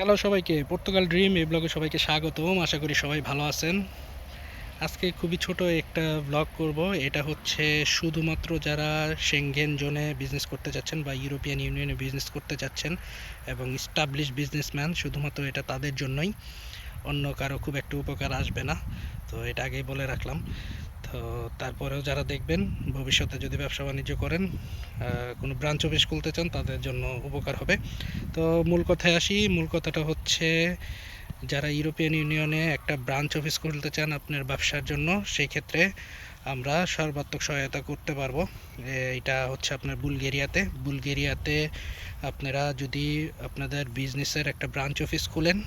Hello সবাইকে Portugal dream এই ব্লগে সবাইকে স্বাগতম। আশা করি সবাই ভালো আছেন। আজকে খুবই ছোট একটা ব্লগ করব। এটা হচ্ছে শুধুমাত্র যারা সেঙ্গেন জোনে বিজনেস করতে যাচ্ছেন বা ইউরোপিয়ান ইউনিয়নে বিজনেস করতে যাচ্ছেন এবং স্টাবলিশ বিজনেসম্যান শুধুমাত্র এটা তাদের জন্যই, অন্য কারও খুব একটা উপকার আসবে না। তো এটা আগেই বলে রাখলাম। তো তারপরেও যারা দেখবেন, ভবিষ্যতে যদি ব্যবসা বাণিজ্য করেন কোনো ব্রাঞ্চ অফিস খুলতে চান, তাদের জন্য উপকার হবে। তো মূল কথায় আসি, মূল কথাটা হচ্ছে যারা ইউরোপিয়ান ইউনিয়নে একটা ব্রাঞ্চ অফিস খুলতে চান আপনার ব্যবসার জন্য, সেই ক্ষেত্রে আমরা সর্বাত্মক সহায়তা করতে পারব। এটা হচ্ছে আপনার বুলগেরিয়াতে। বুলগেরিয়াতে আপনারা যদি আপনাদের বিজনেসের একটা ব্রাঞ্চ অফিস খুলেন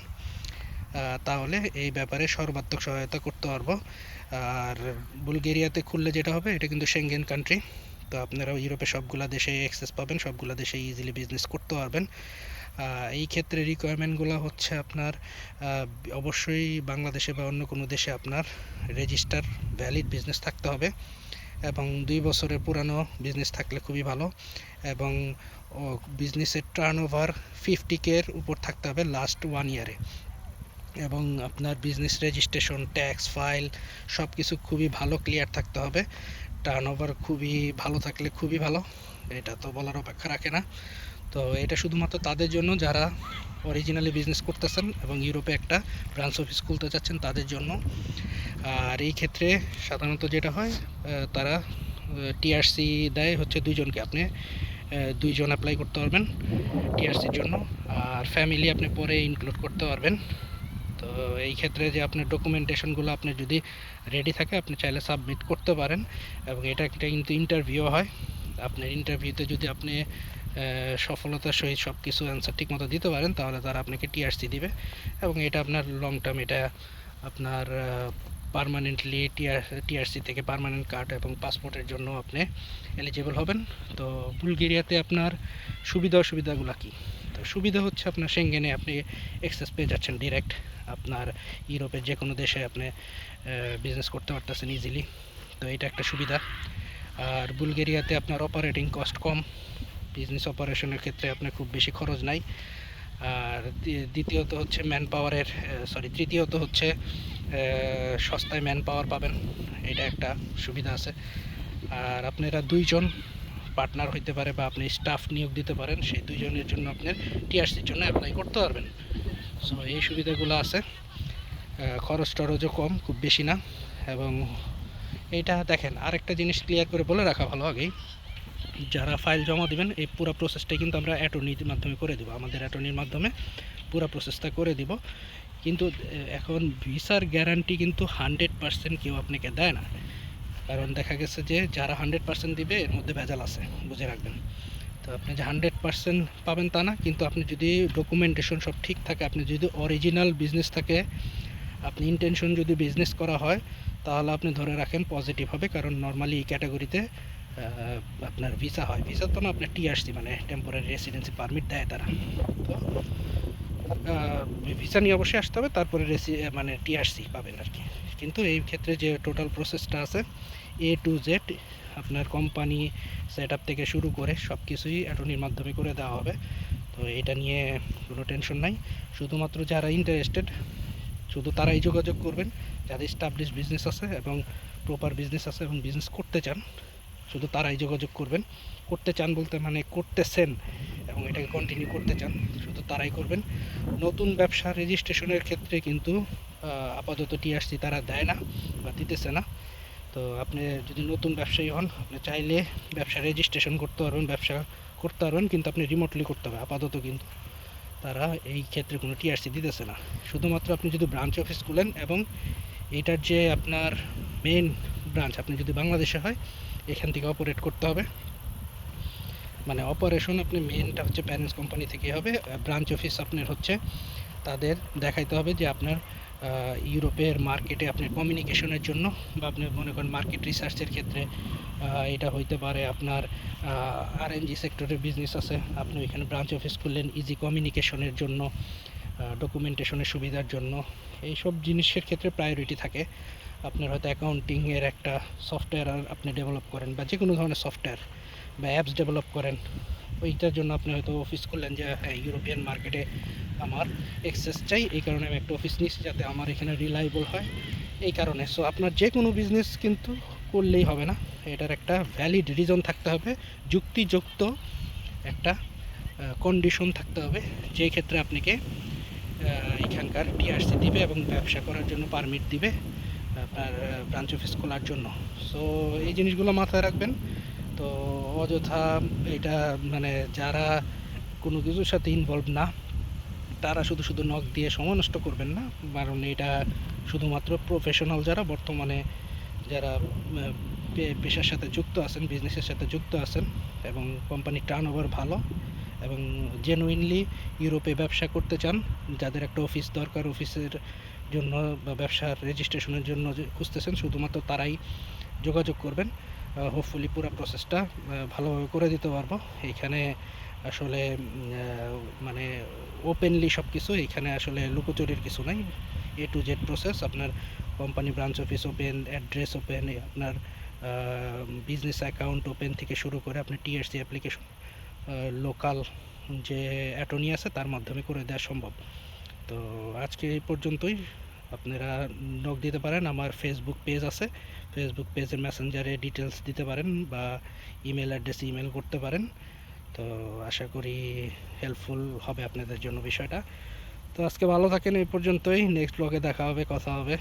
তাহলে এই ব্যাপারে সর্বাত্মক সহায়তা করতে পারব। আর বুলগেরিয়াতে খুললে যেটা হবে, এটা কিন্তু সেঙ্গেন কান্ট্রি তো আপনারা ইউরোপে সবগুলা দেশে অ্যাক্সেস পাবেন, সবগুলা দেশে ইজিলি বিজনেস করতে পারবেন। এই ক্ষেত্রে রিকোয়ারমেন্টগুলো হচ্ছে আপনার অবশ্যই বাংলাদেশে বা অন্য কোনো দেশে আপনার রেজিস্টার ভ্যালিড বিজনেস থাকতে হবে। এবং দুই বছরের পুরানো বিজনেস থাকলে খুবই ভালো। এবং বিজনেসের টার্ন ওভার ফিফটি কের উপর থাকতে হবে লাস্ট ওয়ান ইয়ারে এবং আপনার বিজনেস রেজিস্ট্রেশন ট্যাক্স ফাইল সব কিছু খুবই ভালো ক্লিয়ার থাকতে হবে। টার্ন ওভার খুবই ভালো থাকলে খুবই ভালো। এটা তো বলার অপেক্ষা রাখে না। তো এটা শুধুমাত্র তাদের জন্য, যারা অরিজিনালি বিজনেস করতেছেন এবং ইউরোপে একটা ব্রাঞ্চ অফিস খুলতে চাচ্ছেন, তাদের জন্য। আর এই ক্ষেত্রে সাধারণত যেটা হয় তারা টিআরসি দেয় হচ্ছে দুইজনকে। আপনি দুইজন অ্যাপ্লাই করতে পারবেন টিআরসির জন্য। আর ফ্যামিলি আপনি পরে ইনক্লুড করতে পারবেন। তো এই ক্ষেত্রে যে আপনার ডকুমেন্টেশনগুলো আপনার যদি রেডি থাকে, আপনি চাইলে সাবমিট করতে পারেন এবং এটা একটা কিন্তু ইন্টারভিউ হয়। আপনার ইন্টারভিউতে যদি আপনি সফলতার সহিত সব কিছু অ্যান্সার ঠিকমতো দিতে পারেন, তাহলে তারা আপনাকে টিআরসি দিবে এবং এটা আপনার লং টার্ম এটা আপনার পারমানেন্টলি টিআর টিআরসি থেকে পারমানেন্ট কার্ড এবং পাসপোর্টের জন্য আপনি এলিজিবল হবেন। তো বুলগেরিয়াতে আপনার সুবিধা অসুবিধাগুলো কী? তো সুবিধা হচ্ছে আপনার সেঙ্গেনে আপনি এক্সেস পেয়ে যাচ্ছেন ডিরেক্ট আপনার ইউরোপের যে কোনো দেশে আপনি বিজনেস করতে পারতেছেন ইজিলি তো এটা একটা সুবিধা। আর বুলগেরিয়াতে আপনার অপারেটিং কস্ট কম। বিজনেস অপারেশনের ক্ষেত্রে আপনার খুব বেশি খরচ নাই। আর দ্বিতীয়ত হচ্ছে ম্যান পাওয়ারের সরি তৃতীয়ত হচ্ছে সস্তায় ম্যান পাওয়ার পাবেন। এটা একটা সুবিধা আছে। আর আপনারা দুইজন পার্টনার হইতে পারে বা আপনি স্টাফ নিয়োগ দিতে পারেন, সেই দুইজনের জন্য আপনার টিআরসির জন্য অ্যাপ্লাই করতে পারবেন। সো এই সুবিধাগুলো আছে। খরচ টরচও কম, খুব বেশি না। এবং এটা দেখেন, আরেকটা জিনিস ক্লিয়ার করে বলে রাখা ভালো আগেই। যারা ফাইল জমা দিবেন, এই পুরো প্রসেসটাই কিন্তু আমরা অ্যাটর্নির মাধ্যমে করে দেবো। আমাদের অ্যাটর্নির মাধ্যমে পুরো প্রসেসটা করে দিব। কিন্তু এখন ভিসার গ্যারান্টি কিন্তু হান্ড্রেড পার্সেন্ট কেউ আপনাকে দেয় না। কারণ দেখা গেছে যে যারা হান্ড্রেড পার্সেন্ট দিবে, এর মধ্যে ভেজাল আছে, বুঝে রাখবেন। তো আপনি যে হান্ড্রেড পার্সেন্ট পাবেন তা না, কিন্তু আপনি যদি ডকুমেন্টেশন সব ঠিক থাকে, আপনি যদি অরিজিনাল বিজনেস থাকে, আপনি ইন্টেনশন যদি বিজনেস করা হয়, তাহলে আপনি ধরে রাখেন পজিটিভ হবে, কারণ নর্মালি এই ক্যাটাগরিতে আপনার ভিসা হয়। ভিসা তো না, আপনার টিআরসি মানে টেম্পোরারি রেসিডেন্সি পারমিট দেয় তারা। তো ভিসা নিয়ে অবশ্যই আসতে হবে, তারপরে রেসি মানে টিআরসি পাবেন আর কি। কিন্তু এই ক্ষেত্রে যে টোটাল প্রসেসটা আছে এ টু জেড আপনার কোম্পানি সেট থেকে শুরু করে সব কিছুই অ্যাটর্নির মাধ্যমে করে দেওয়া হবে। তো এটা নিয়ে কোনো টেনশন নাই। শুধুমাত্র যারা ইন্টারেস্টেড শুধু তারাই যোগাযোগ করবেন। যাদের স্টাবলিশ বিজনেস আছে এবং প্রপার বিজনেস আছে এবং বিজনেস করতে চান, শুধু তারাই যোগাযোগ করবেন। করতে চান বলতে মানে করতেছেন এবং এটাকে কন্টিনিউ করতে চান, শুধু তারাই করবেন। নতুন ব্যবসা রেজিস্ট্রেশনের ক্ষেত্রে কিন্তু আপাতত টিআরসি তারা দেয় না বা দিতেছে না। তো আপনি যদি নতুন ব্যবসায়ী হন, আপনি চাইলে ব্যবসা রেজিস্ট্রেশন করতে পারবেন, ব্যবসা করতে পারবেন, কিন্তু আপনি রিমোটলি করতে হবে, আপাতত কিন্তু। তারা এই ক্ষেত্রে কোনো টিআরসি দিতেছে না। শুধুমাত্র আপনি যদি ব্রাঞ্চ অফিস খুলেন এবং এটার যে আপনার মেন ব্রাঞ্চ আপনি যদি বাংলাদেশে হয়, এখান থেকে অপারেট করতে হবে। মানে অপারেশন আপনি মেনটা হচ্ছে প্যারেন্টস কোম্পানি থেকে হবে ব্রাঞ্চ অফিস আপনার হচ্ছে, তাদের দেখাইতে হবে যে আপনার ইউরোপের মার্কেটে আপনার কমিউনিকেশনের জন্য বা আপনি মনে করেন মার্কেট রিসার্চের ক্ষেত্রে এটা হইতে পারে আপনার আরএনজি সেক্টরের বিজনেস আছে। আপনি ওইখানে ব্রাঞ্চ অফিস খুললেন ইজি কমিউনিকেশনের জন্য ডকুমেন্টেশনের সুবিধার জন্য। এইসব জিনিসের ক্ষেত্রে প্রায়োরিটি থাকে। আপনার হয়তো অ্যাকাউন্টিংয়ের একটা সফটওয়্যার আপনি ডেভেলপ করেন বা যে কোনো ধরনের সফটওয়্যার বা অ্যাপস ডেভেলপ করেন। ওইটার জন্য আপনি হয়তো অফিস করলেন যে হ্যাঁ ইউরোপিয়ান মার্কেটে আমার এক্সেস চাই, এই কারণে আমি একটা অফিস নিয়েছি যাতে আমার এখানে রিলায়েবল হয়। এই কারণে। সো আপনার যে কোনো বিজনেস কিন্তু করলেই হবে না। এটার একটা ভ্যালিড রিজন থাকতে হবে, যুক্তিযুক্ত একটা কন্ডিশন থাকতে হবে যেই ক্ষেত্রে আপনাকে এখানকার টিআরসি দিবে এবং ব্যবসা করার জন্য পারমিট দিবে, আপনার ব্রাঞ্চ অফিস খোলার জন্য। সো এই জিনিসগুলো মাথায় রাখবেন। তো, অযথা এটা মানে যারা কোনো কিছুর সাথে ইনভলভ না তারা শুধু শুধু নখ দিয়ে সময় নষ্ট করবেন না, কারণ এটা শুধুমাত্র প্রফেশনাল যারা, বর্তমানে যারা পেশার সাথে যুক্ত আছেন বিজনেসের সাথে যুক্ত আছেন এবং কোম্পানির টার্ন ওভার ভালো এবং জেনুইনলি ইউরোপে ব্যবসা করতে চান, যাদের একটা অফিস দরকার অফিসের জন্য বা ব্যবসার রেজিস্ট্রেশনের জন্য খুঁজতেছেন, শুধুমাত্র তারাই যোগাযোগ করবেন। হোপফুলি পুরো প্রসেসটা ভালোভাবে করে দিতে পারব। এইখানে আসলে মানে ওপেনলি সব কিছু এখানে আসলে লুকোচুরির কিছু নাই। এ টু জেড প্রসেস আপনার company branch office open address open আপনার বিজনেস অ্যাকাউন্ট ওপেন থেকে শুরু করে আপনি টিএসসি অ্যাপ্লিকেশন লোকাল যে অ্যাটর্নি আছে, তার মাধ্যমে করে দেওয়া সম্ভব। তো আজকে এই পর্যন্তই। আপনারা নক দিতে পারেন, আমার ফেসবুক পেজ আছে। ফেসবুক পেজের মেসেঞ্জারে ডিটেলস দিতে পারেন বা ইমেল অ্যাড্রেসে ইমেল করতে পারেন। তো আশা করি হেল্পফুল হবে আপনাদের জন্য বিষয়টা। তো আজকে ভালো থাকেন, এই পর্যন্তই। নেক্সট ব্লগে দেখা হবে, কথা হবে।